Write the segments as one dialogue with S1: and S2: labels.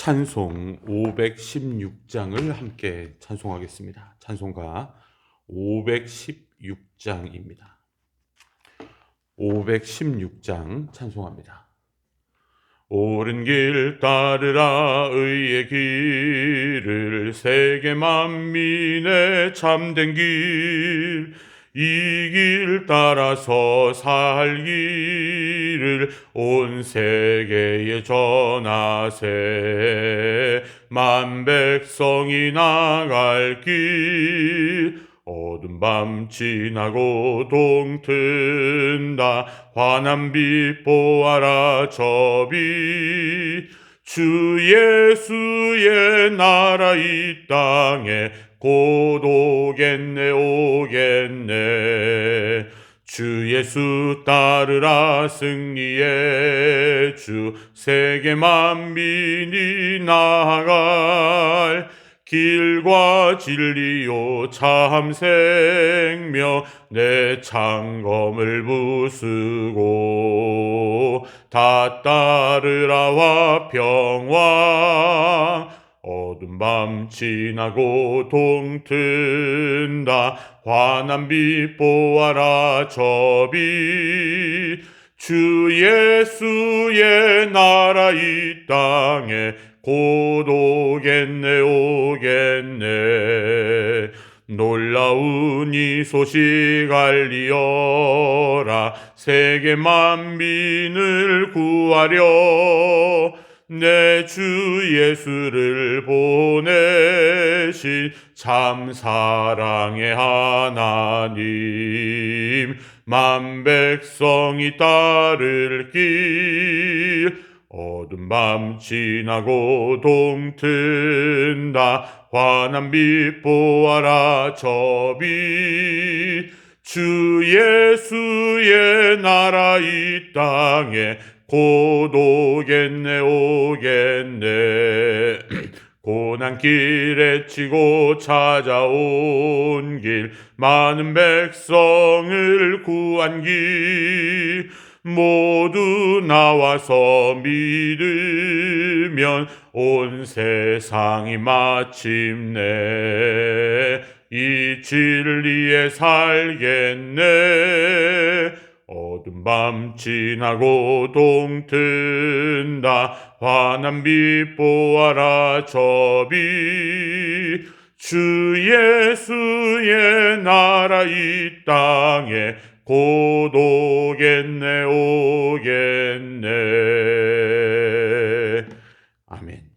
S1: 찬송 516장을 함께 찬송하겠습니다. 찬송가 516장입니다. 516장 찬송합니다. 옳은 길 따르라 의의 길을 세계 만민의 참된 길 이 길 따라서 살기를 온 세계에 전하세. 만 백성이 나갈 길 어둠 밤 지나고 동튼다. 환한 빛 보아라 저비. 주 예수의 나라 이 땅에 곧 오겠네 오겠네. 주 예수 따르라 승리의 주 세계 만민이 나아갈 길과 진리요 참 생명 내 창검을 부수고 다 따르라와 평화 어둠 밤 지나고 동튼다. 환한 빛 보아라 저비. 주 예수의 나라 이 땅에 곧 오겠네 오겠네. 놀라운 이 소식 알리어라. 세계 만민을 구하려 내 주 예수를 보내신 참 사랑의 하나님 만 백성이 따를 길 어둠 밤 지나고 동튼다. 환한 빛 보아라 저비. 주 예수의 나라 이 땅에 곧 오겠네 오겠네. 고난길에 치고 찾아온 길 많은 백성을 구한 길 모두 나와서 믿으면 온 세상이 마침내 이 진리에 살겠네 어둠 밤 지나고 동튼다 환한 빛 보아라 저비 주 예수의 나라 이 땅에 곧 오겠네 오겠네 아멘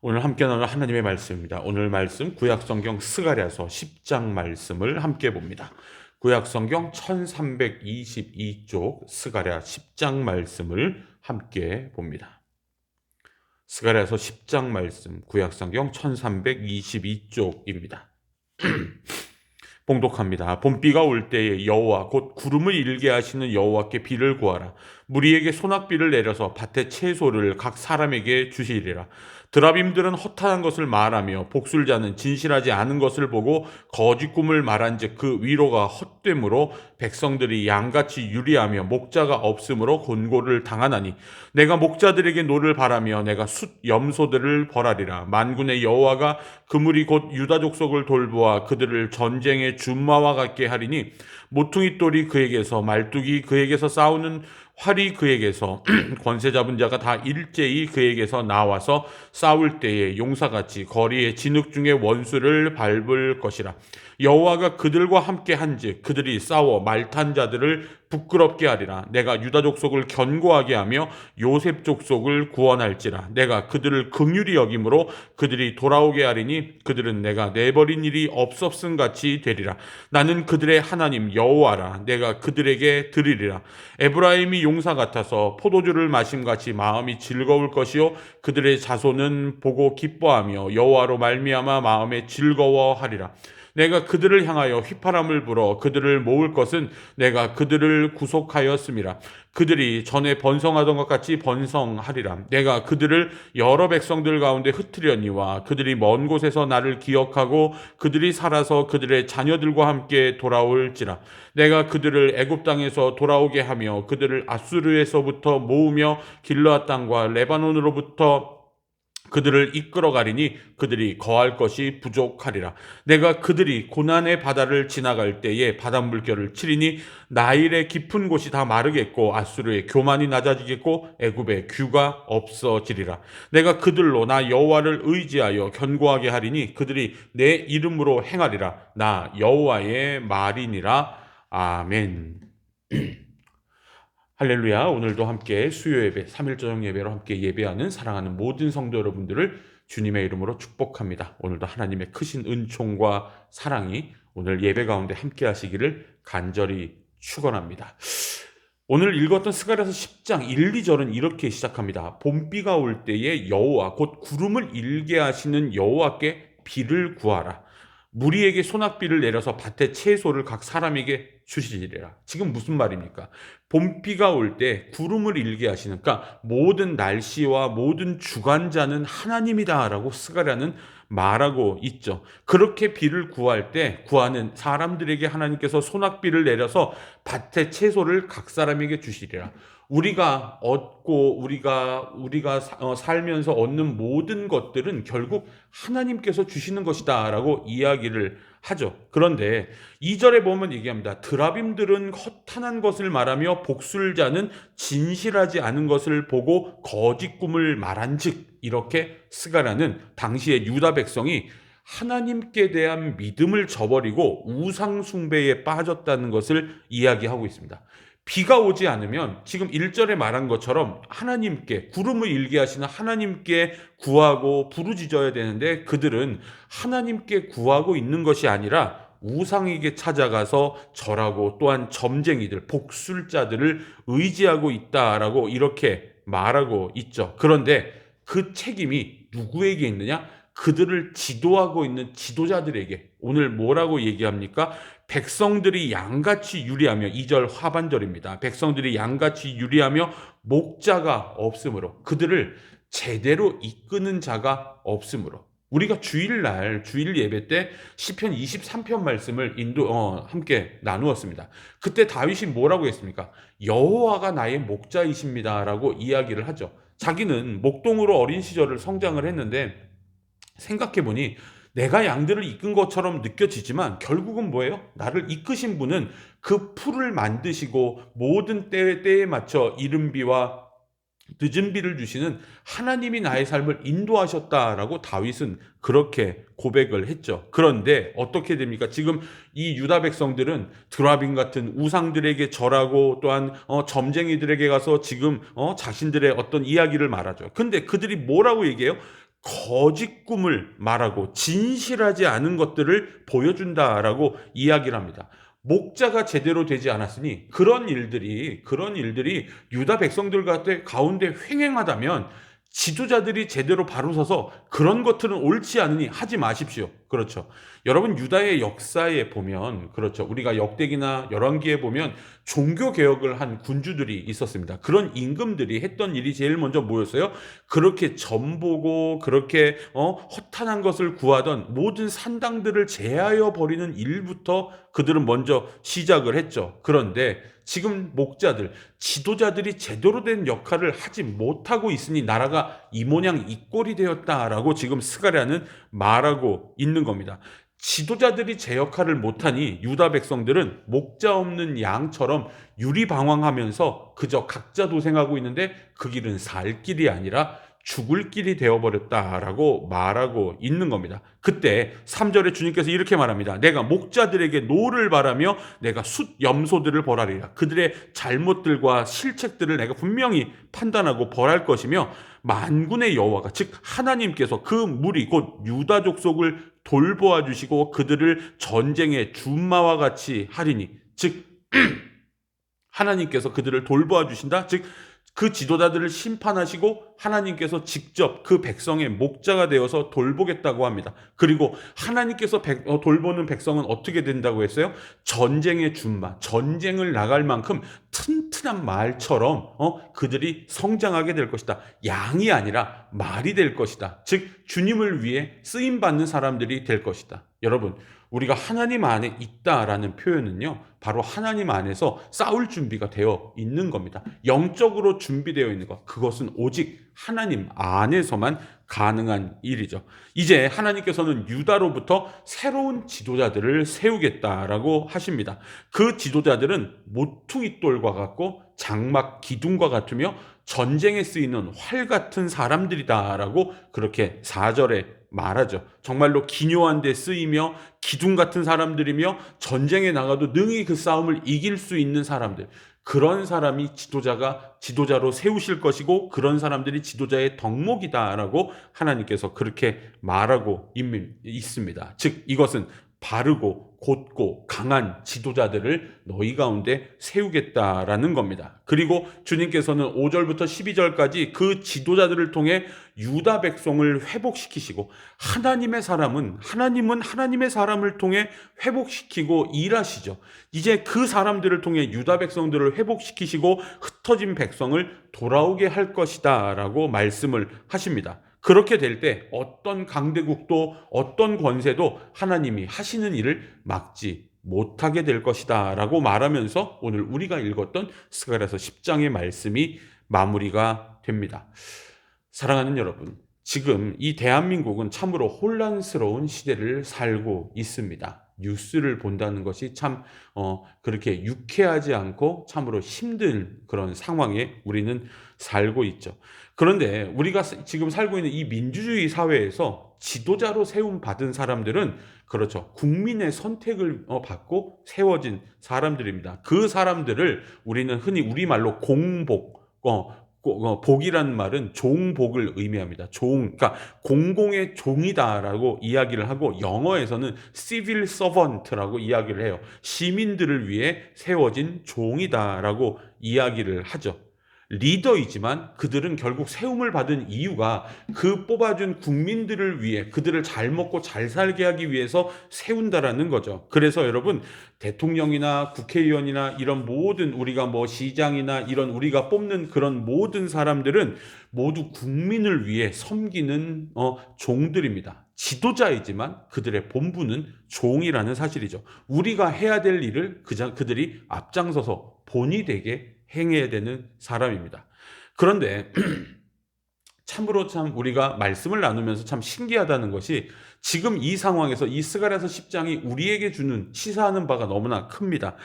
S1: 오늘 함께 나눌 하나님의 말씀입니다. 오늘 말씀 구약성경 스가랴서 10장 말씀을 함께 봅니다. 구약성경 1322쪽 스가랴 10장 말씀을 함께 봅니다. 스가랴서 10장 말씀 구약성경 1322쪽입니다. 봉독합니다. 봄비가 올 때에 여호와 곧 구름을 일게 하시는 여호와께 비를 구하라. 무리에게 소낙비를 내려서 밭의 채소를 각 사람에게 주시리라. 드라빔들은 허탄한 것을 말하며 복술자는 진실하지 않은 것을 보고 거짓 꿈을 말한즉 그 위로가 헛되므로 백성들이 양같이 유리하며 목자가 없으므로 곤고를 당하나니 내가 목자들에게 노를 바라며 내가 숫 염소들을 벌하리라. 만군의 여호와가 그물이 곧 유다 족속을 돌보아 그들을 전쟁의 준마와 같게 하리니 모퉁이 돌이 그에게서 말뚝이 그에게서 싸우는 활이 그에게서 권세 잡은 자가 다 일제히 그에게서 나와서 싸울 때에 용사같이 거리의 진흙 중에 원수를 밟을 것이라. 여호와가 그들과 함께 한즉 그들이 싸워 말탄 자들을 부끄럽게 하리라. 내가 유다 족속을 견고하게 하며 요셉 족속을 구원할지라. 내가 그들을 긍휼히 여김으로 그들이 돌아오게 하리니 그들은 내가 내버린 일이 없었음 같이 되리라. 나는 그들의 하나님 여호와라. 내가 그들에게 드리리라. 에브라임이 용사 같아서 포도주를 마심 같이 마음이 즐거울 것이요 그들의 자손은 보고 기뻐하며 여호와로 말미암아 마음에 즐거워하리라
S2: 내가 그들을 향하여 휘파람을 불어 그들을 모을 것은 내가 그들을 구속하였음이라. 그들이 전에 번성하던 것 같이 번성하리라. 내가 그들을 여러 백성들 가운데 흩트려니와 그들이 먼 곳에서 나를 기억하고 그들이 살아서 그들의 자녀들과 함께 돌아올지라. 내가 그들을 애굽 땅에서 돌아오게 하며 그들을 아수르에서부터 모으며 길르앗 땅과 레바논으로부터 그들을 이끌어 가리니 그들이 거할 것이 부족하리라. 내가 그들이 고난의 바다를 지나갈 때에 바닷물결을 치리니 나일의 깊은 곳이 다 마르겠고 아수르의 교만이 낮아지겠고 애굽의 규가 없어지리라. 내가 그들로 나 여호와를 의지하여 견고하게 하리니 그들이 내 이름으로 행하리라. 나 여호와의 말이니라. 아멘. 할렐루야. 오늘도 함께 수요 예배, 3일 저녁 예배로 함께 예배하는 사랑하는 모든 성도 여러분들을 주님의 이름으로 축복합니다. 오늘도 하나님의 크신 은총과 사랑이 오늘 예배 가운데 함께 하시기를 간절히 축원합니다. 오늘 읽었던 스가랴서 10장 1, 2절은 이렇게 시작합니다. 봄비가 올 때에 여호와 곧 구름을 일게 하시는 여호와께 비를 구하라. 무리에게 소낙비를 내려서 밭에 채소를 각 사람에게 주시리라. 지금 무슨 말입니까? 봄비가 올 때 구름을 일게 하시니까 모든 날씨와 모든 주관자는 하나님이다라고 스가랴는 말하고 있죠. 그렇게 비를 구할 때 구하는 사람들에게 하나님께서 소낙비를 내려서 밭에 채소를 각 사람에게 주시리라. 우리가 얻고 우리가 우리가 어, 살면서 얻는 모든 것들은 결국 하나님께서 주시는 것이다라고 이야기를 하죠. 그런데 2절에 보면 얘기합니다. 드라빔들은 허탄한 것을 말하며 복술자는 진실하지 않은 것을 보고 거짓 꿈을 말한즉 이렇게 스가라는 당시의 유다 백성이 하나님께 대한 믿음을 저버리고 우상 숭배에 빠졌다는 것을 이야기하고 있습니다. 비가 오지 않으면 지금 1절에 말한 것처럼 하나님께 구름을 일게 하시는 하나님께 구하고 부르짖어야 되는데 그들은 하나님께 구하고 있는 것이 아니라 우상에게 찾아가서 절하고 또한 점쟁이들, 복술자들을 의지하고 있다라고 이렇게 말하고 있죠. 그런데 그 책임이 누구에게 있느냐? 그들을 지도하고 있는 지도자들에게 오늘 뭐라고 얘기합니까? 백성들이 양같이 유리하며 2절 하반절입니다. 백성들이 양같이 유리하며 목자가 없으므로 그들을 제대로 이끄는 자가 없으므로 우리가 주일날 주일 예배 때 시편 23편 말씀을 인도 어, 함께 나누었습니다. 그때 다윗이 뭐라고 했습니까? 여호와가 나의 목자이십니다라고 이야기를 하죠. 자기는 목동으로 어린 시절을 성장을 했는데 생각해 보니 내가 양들을 이끈 것처럼 느껴지지만 결국은 뭐예요? 나를 이끄신 분은 그 풀을 만드시고 모든 때에, 때에 맞춰 이른비와 늦은 비를 주시는 하나님이 나의 삶을 인도하셨다라고 다윗은 그렇게 고백을 했죠. 그런데 어떻게 됩니까? 지금 이 유다 백성들은 드라빈 같은 우상들에게 절하고 또한 어, 점쟁이들에게 가서 지금 어, 자신들의 어떤 이야기를 말하죠. 근데 그들이 뭐라고 얘기해요? 거짓 꿈을 말하고 진실하지 않은 것들을 보여준다라고 이야기를 합니다. 목자가 제대로 되지 않았으니 그런 일들이 그런 일들이 유다 백성들 가운데 횡행하다면 지도자들이 제대로 바로 서서 그런 것들은 옳지 않으니 하지 마십시오. 그렇죠. 여러분 유다의 역사에 보면 그렇죠. 우리가 역대기나 열왕기에 보면 종교 개혁을 한 군주들이 있었습니다. 그런 임금들이 했던 일이 제일 먼저 뭐였어요? 그렇게 전보고 그렇게 어, 허탄한 것을 구하던 모든 산당들을 제하여 버리는 일부터 그들은 먼저 시작을 했죠. 그런데 지금 목자들, 지도자들이 제대로 된 역할을 하지 못하고 있으니 나라가 이 모양 이 꼴이 되었다라고 지금 스가랴는 말하고 있는 겁니다. 지도자들이 제 역할을 못하니 유다 백성들은 목자 없는 양처럼 유리방황하면서 그저 각자 도생하고 있는데 그 길은 살 길이 아니라 죽을 길이 되어버렸다라고 말하고 있는 겁니다. 그때 3절에 주님께서 이렇게 말합니다. 내가 목자들에게 노를 바라며 내가 숫 염소들을 벌하리라. 그들의 잘못들과 실책들을 내가 분명히 판단하고 벌할 것이며 만군의 여호와가 즉 하나님께서 그 무리 곧 유다 족속을 돌보아 주시고 그들을 전쟁의 준마와 같이 하리니 즉 하나님께서 그들을 돌보아 주신다. 즉 그 지도자들을 심판하시고 하나님께서 직접 그 백성의 목자가 되어서 돌보겠다고 합니다. 그리고 하나님께서 백- 어, 돌보는 백성은 어떻게 된다고 했어요? 전쟁의 준마, 전쟁을 나갈 만큼 튼튼한 말처럼 어, 그들이 성장하게 될 것이다. 양이 아니라 말이 될 것이다. 즉 주님을 위해 쓰임 받는 사람들이 될 것이다. 여러분, 우리가 하나님 안에 있다라는 표현은요, 바로 하나님 안에서 싸울 준비가 되어 있는 겁니다. 영적으로 준비되어 있는 것. 그것은 오직 하나님 안에서만 가능한 일이죠. 이제 하나님께서는 유다로부터 새로운 지도자들을 세우겠다라고 하십니다. 그 지도자들은 모퉁이 돌과 같고 장막 기둥과 같으며 전쟁에 쓰이는 활 같은 사람들이다라고 그렇게 4절에 말하죠. 정말로 기묘한 데 쓰이며 기둥 같은 사람들이며 전쟁에 나가도 능히 그 싸움을 이길 수 있는 사람들. 그런 사람이 지도자가 지도자로 세우실 것이고 그런 사람들이 지도자의 덕목이다라고 하나님께서 그렇게 말하고 있- 있습니다. 즉 이것은 바르고 곧고 강한 지도자들을 너희 가운데 세우겠다라는 겁니다. 그리고 주님께서는 5절부터 12절까지 그 지도자들을 통해 유다 백성을 회복시키시고 하나님의 사람은 하나님은 하나님의 사람을 통해 회복시키고 일하시죠. 이제 그 사람들을 통해 유다 백성들을 회복시키시고 흩어진 백성을 돌아오게 할 것이다라고 말씀을 하십니다. 그렇게 될 때 어떤 강대국도 어떤 권세도 하나님이 하시는 일을 막지 못하게 될 것이다 라고 말하면서 오늘 우리가 읽었던 스가랴서 10장의 말씀이 마무리가 됩니다. 사랑하는 여러분, 지금 이 대한민국은 참으로 혼란스러운 시대를 살고 있습니다. 뉴스를 본다는 것이 참, 어, 그렇게 유쾌하지 않고 참으로 힘든 그런 상황에 우리는 살고 있죠. 그런데 우리가 사- 지금 살고 있는 이 민주주의 사회에서 지도자로 세움 받은 사람들은 그렇죠. 국민의 선택을 어, 받고 세워진 사람들입니다. 그 사람들을 우리는 흔히 우리말로 공복, 어, 고- 어, 복이라는 말은 종복을 의미합니다. 종, 그러니까 공공의 종이다라고 이야기를 하고 영어에서는 civil servant라고 이야기를 해요. 시민들을 위해 세워진 종이다라고 이야기를 하죠. 리더이지만 그들은 결국 세움을 받은 이유가 그 뽑아준 국민들을 위해 그들을 잘 먹고 잘 살게 하기 위해서 세운다라는 거죠. 그래서 여러분 대통령이나 국회의원이나 이런 모든 우리가 뭐 시장이나 이런 우리가 뽑는 그런 모든 사람들은 모두 국민을 위해 섬기는 어, 종들입니다. 지도자이지만 그들의 본부는 종이라는 사실이죠. 우리가 해야 될 일을 그자, 그들이 앞장서서 본이 되게 행해야 되는 사람입니다. 그런데 참으로 참 우리가 말씀을 나누면서 참 신기하다는 것이 지금 이 상황에서 이 스가랴서 10장이 우리에게 주는 시사하는 바가 너무나 큽니다.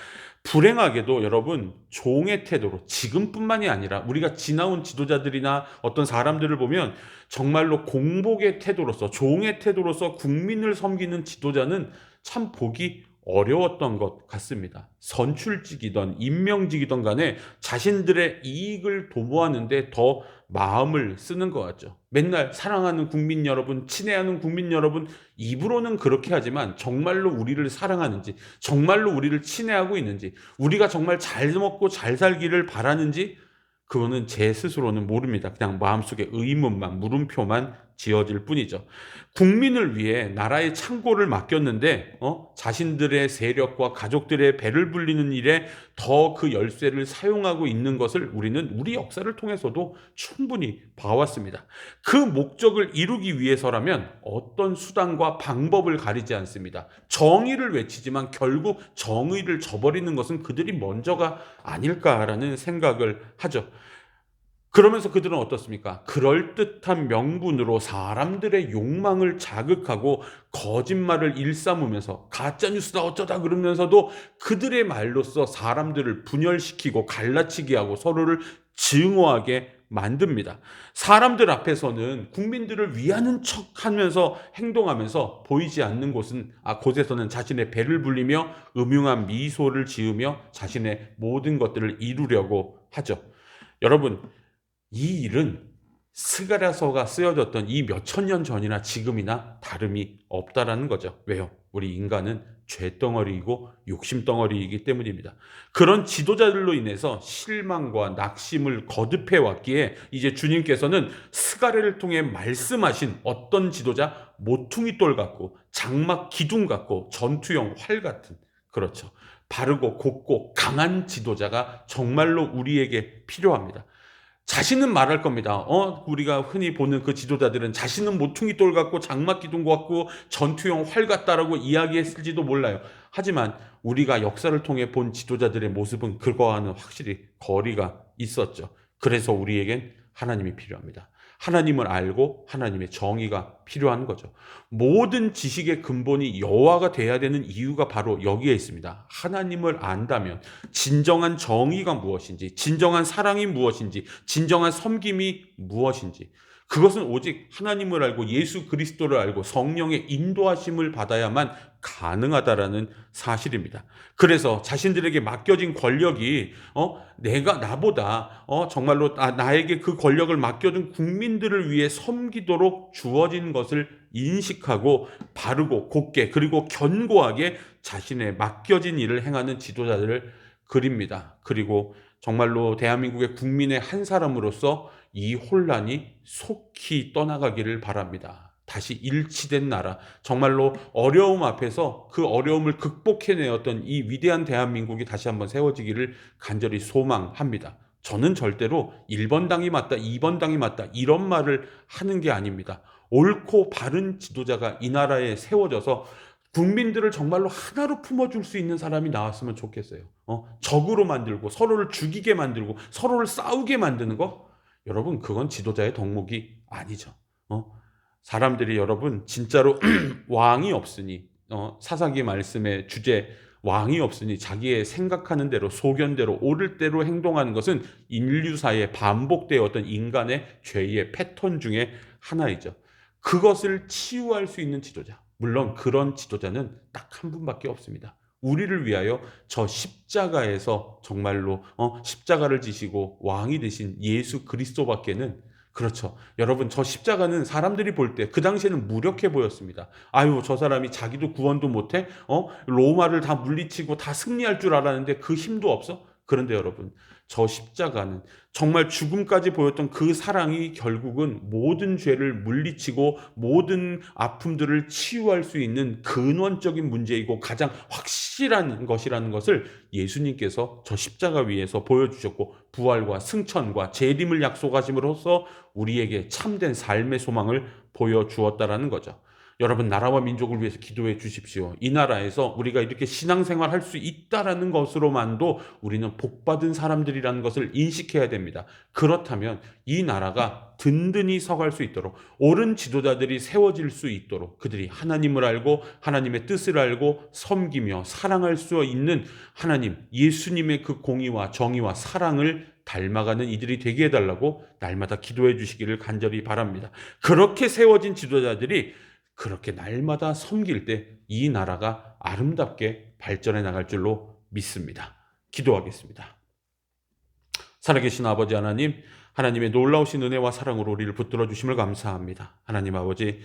S2: 불행하게도 여러분 종의 태도로 지금뿐만이 아니라 우리가 지나온 지도자들이나 어떤 사람들을 보면 정말로 공복의 태도로서 종의 태도로서 국민을 섬기는 지도자는 참 보기 어려웠던 것 같습니다. 선출직이던 임명직이던 간에 자신들의 이익을 도모하는데 더 마음을 쓰는 것 같죠. 맨날 사랑하는 국민 여러분, 친애하는 국민 여러분, 입으로는 그렇게 하지만 정말로 우리를 사랑하는지, 정말로 우리를 친애하고 있는지, 우리가 정말 잘 먹고 잘 살기를 바라는지, 그거는 제 스스로는 모릅니다. 그냥 마음속에 의문만, 물음표만 지어질 뿐이죠. 국민을 위해 나라의 창고를 맡겼는데, 어? 자신들의 세력과 가족들의 배를 불리는 일에 더 그 열쇠를 사용하고 있는 것을 우리는 우리 역사를 통해서도 충분히 봐왔습니다. 그 목적을 이루기 위해서라면 어떤 수단과 방법을 가리지 않습니다. 정의를 외치지만 결국 정의를 저버리는 것은 그들이 먼저가 아닐까라는 생각을 하죠. 그러면서 그들은 어떻습니까? 그럴듯한 명분으로 사람들의 욕망을 자극하고 거짓말을 일삼으면서 가짜뉴스다 어쩌다 그러면서도 그들의 말로써 사람들을 분열시키고 갈라치게 하고 서로를 증오하게 만듭니다. 사람들 앞에서는 국민들을 위하는 척 하면서 행동하면서 보이지 않는 곳은, 아, 곳에서는 자신의 배를 불리며 음흉한 미소를 지으며 자신의 모든 것들을 이루려고 하죠. 여러분, 이 일은 스가랴서가 쓰여졌던 이 몇천 년 전이나 지금이나 다름이 없다라는 거죠. 왜요? 우리 인간은 죄덩어리이고 욕심덩어리이기 때문입니다. 그런 지도자들로 인해서 실망과 낙심을 거듭해 왔기에 이제 주님께서는 스가랴를 통해 말씀하신 어떤 지도자 모퉁이 돌 같고 장막 기둥 같고 전투용 활 같은 그렇죠. 바르고 곱고 강한 지도자가 정말로 우리에게 필요합니다. 자신은 말할 겁니다. 어, 우리가 흔히 보는 그 지도자들은 자신은 모퉁이 돌 같고 장막 기둥 같고 전투용 활 같다라고 이야기했을지도 몰라요. 하지만 우리가 역사를 통해 본 지도자들의 모습은 그거와는 확실히 거리가 있었죠. 그래서 우리에겐 하나님이 필요합니다. 하나님을 알고 하나님의 정의가 필요한 거죠. 모든 지식의 근본이 여호와가 돼야 되는 이유가 바로 여기에 있습니다. 하나님을 안다면 진정한 정의가 무엇인지, 진정한 사랑이 무엇인지, 진정한 섬김이 무엇인지 그것은 오직 하나님을 알고 예수 그리스도를 알고 성령의 인도하심을 받아야만 가능하다라는 사실입니다. 그래서 자신들에게 맡겨진 권력이 어 내가 나보다 어 정말로 나, 나에게 그 권력을 맡겨준 국민들을 위해 섬기도록 주어진 것을 인식하고 바르고 곱게 그리고 견고하게 자신의 맡겨진 일을 행하는 지도자들을 그립니다. 그리고 정말로 대한민국의 국민의 한 사람으로서 이 혼란이 속히 떠나가기를 바랍니다. 다시 일치된 나라, 정말로 어려움 앞에서 그 어려움을 극복해내었던 이 위대한 대한민국이 다시 한번 세워지기를 간절히 소망합니다. 저는 절대로 1번 당이 맞다, 2번 당이 맞다, 이런 말을 하는 게 아닙니다. 옳고 바른 지도자가 이 나라에 세워져서 국민들을 정말로 하나로 품어줄 수 있는 사람이 나왔으면 좋겠어요. 어? 적으로 만들고 서로를 죽이게 만들고 서로를 싸우게 만드는 거 여러분 그건 지도자의 덕목이 아니죠. 어? 사람들이 여러분 진짜로 왕이 없으니 어? 사사기 말씀의 주제 왕이 없으니 자기의 생각하는 대로 소견대로 옳을 대로 행동하는 것은 인류사에 반복되었던 인간의 죄의 패턴 중에 하나이죠. 그것을 치유할 수 있는 지도자. 물론 그런 지도자는 딱 한 분밖에 없습니다. 우리를 위하여 저 십자가에서 정말로 어, 십자가를 지시고 왕이 되신 예수 그리스도밖에는 그렇죠. 여러분 저 십자가는 사람들이 볼 때 그 당시에는 무력해 보였습니다. 아유 저 사람이 자기도 구원도 못해 어 로마를 다 물리치고 다 승리할 줄 알았는데 그 힘도 없어. 그런데 여러분 저 십자가는 정말 죽음까지 보였던 그 사랑이 결국은 모든 죄를 물리치고 모든 아픔들을 치유할 수 있는 근원적인 문제이고 가장 확실한 것이라는 것을 예수님께서 저 십자가 위에서 보여주셨고 부활과 승천과 재림을 약속하심으로써 우리에게 참된 삶의 소망을 보여주었다라는 거죠. 여러분 나라와 민족을 위해서 기도해 주십시오. 이 나라에서 우리가 이렇게 신앙생활 할 수 있다라는 것으로만도 우리는 복받은 사람들이라는 것을 인식해야 됩니다. 그렇다면 이 나라가 든든히 서갈 수 있도록 옳은 지도자들이 세워질 수 있도록 그들이 하나님을 알고 하나님의 뜻을 알고 섬기며 사랑할 수 있는 하나님 예수님의 그 공의와 정의와 사랑을 닮아가는 이들이 되게 해달라고 날마다 기도해 주시기를 간절히 바랍니다. 그렇게 세워진 지도자들이 그렇게 날마다 섬길 때 이 나라가 아름답게 발전해 나갈 줄로 믿습니다. 기도하겠습니다. 살아계신 아버지 하나님, 하나님의 놀라우신 은혜와 사랑으로 우리를 붙들어 주심을 감사합니다. 하나님 아버지,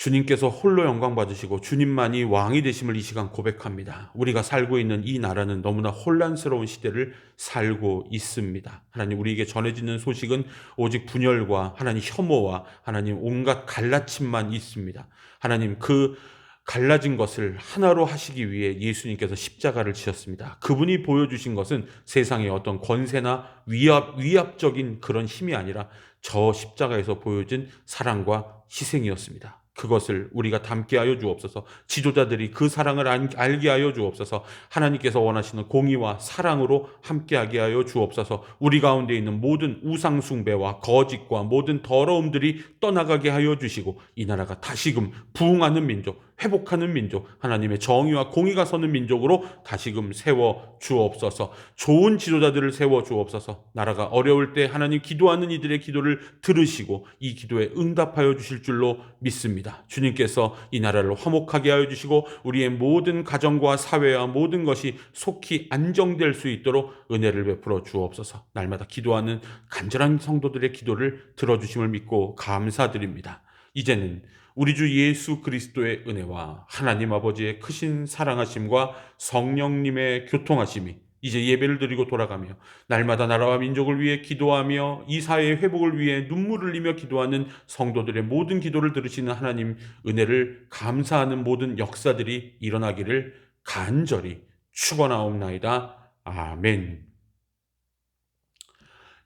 S2: 주님께서 홀로 영광 받으시고 주님만이 왕이 되심을 이 시간 고백합니다. 우리가 살고 있는 이 나라는 너무나 혼란스러운 시대를 살고 있습니다. 하나님 우리에게 전해지는 소식은 오직 분열과 하나님 혐오와 하나님 온갖 갈라침만 있습니다. 하나님 그 갈라진 것을 하나로 하시기 위해 예수님께서 십자가를 지셨습니다. 그분이 보여주신 것은 세상의 어떤 권세나 위압, 위압적인 그런 힘이 아니라 저 십자가에서 보여진 사랑과 희생이었습니다. 그것을 우리가 담게 하여 주옵소서. 지도자들이 그 사랑을 알게 하여 주옵소서. 하나님께서 원하시는 공의와 사랑으로 함께하게 하여 주옵소서. 우리 가운데 있는 모든 우상 숭배와 거짓과 모든 더러움들이 떠나가게 하여 주시고 이 나라가 다시금 부흥하는 민족, 회복하는 민족, 하나님의 정의와 공의가 서는 민족으로 다시금 세워 주옵소서. 좋은 지도자들을 세워 주옵소서. 나라가 어려울 때 하나님 기도하는 이들의 기도를 들으시고 이 기도에 응답하여 주실 줄로 믿습니다. 주님께서 이 나라를 화목하게 하여 주시고 우리의 모든 가정과 사회와 모든 것이 속히 안정될 수 있도록 은혜를 베풀어 주옵소서. 날마다 기도하는 간절한 성도들의 기도를 들어주심을 믿고 감사드립니다. 이제는 우리 주 예수 그리스도의 은혜와 하나님 아버지의 크신 사랑하심과 성령님의 교통하심이 이제 예배를 드리고 돌아가며 날마다 나라와 민족을 위해 기도하며 이 사회의 회복을 위해 눈물을 흘리며 기도하는 성도들의 모든 기도를 들으시는 하나님 은혜를 감사하는 모든 역사들이 일어나기를 간절히 축원하옵나이다. 아멘.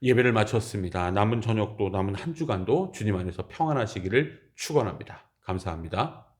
S2: 예배를 마쳤습니다. 남은 저녁도 남은 한 주간도 주님 안에서 평안하시기를 축원합니다. 감사합니다.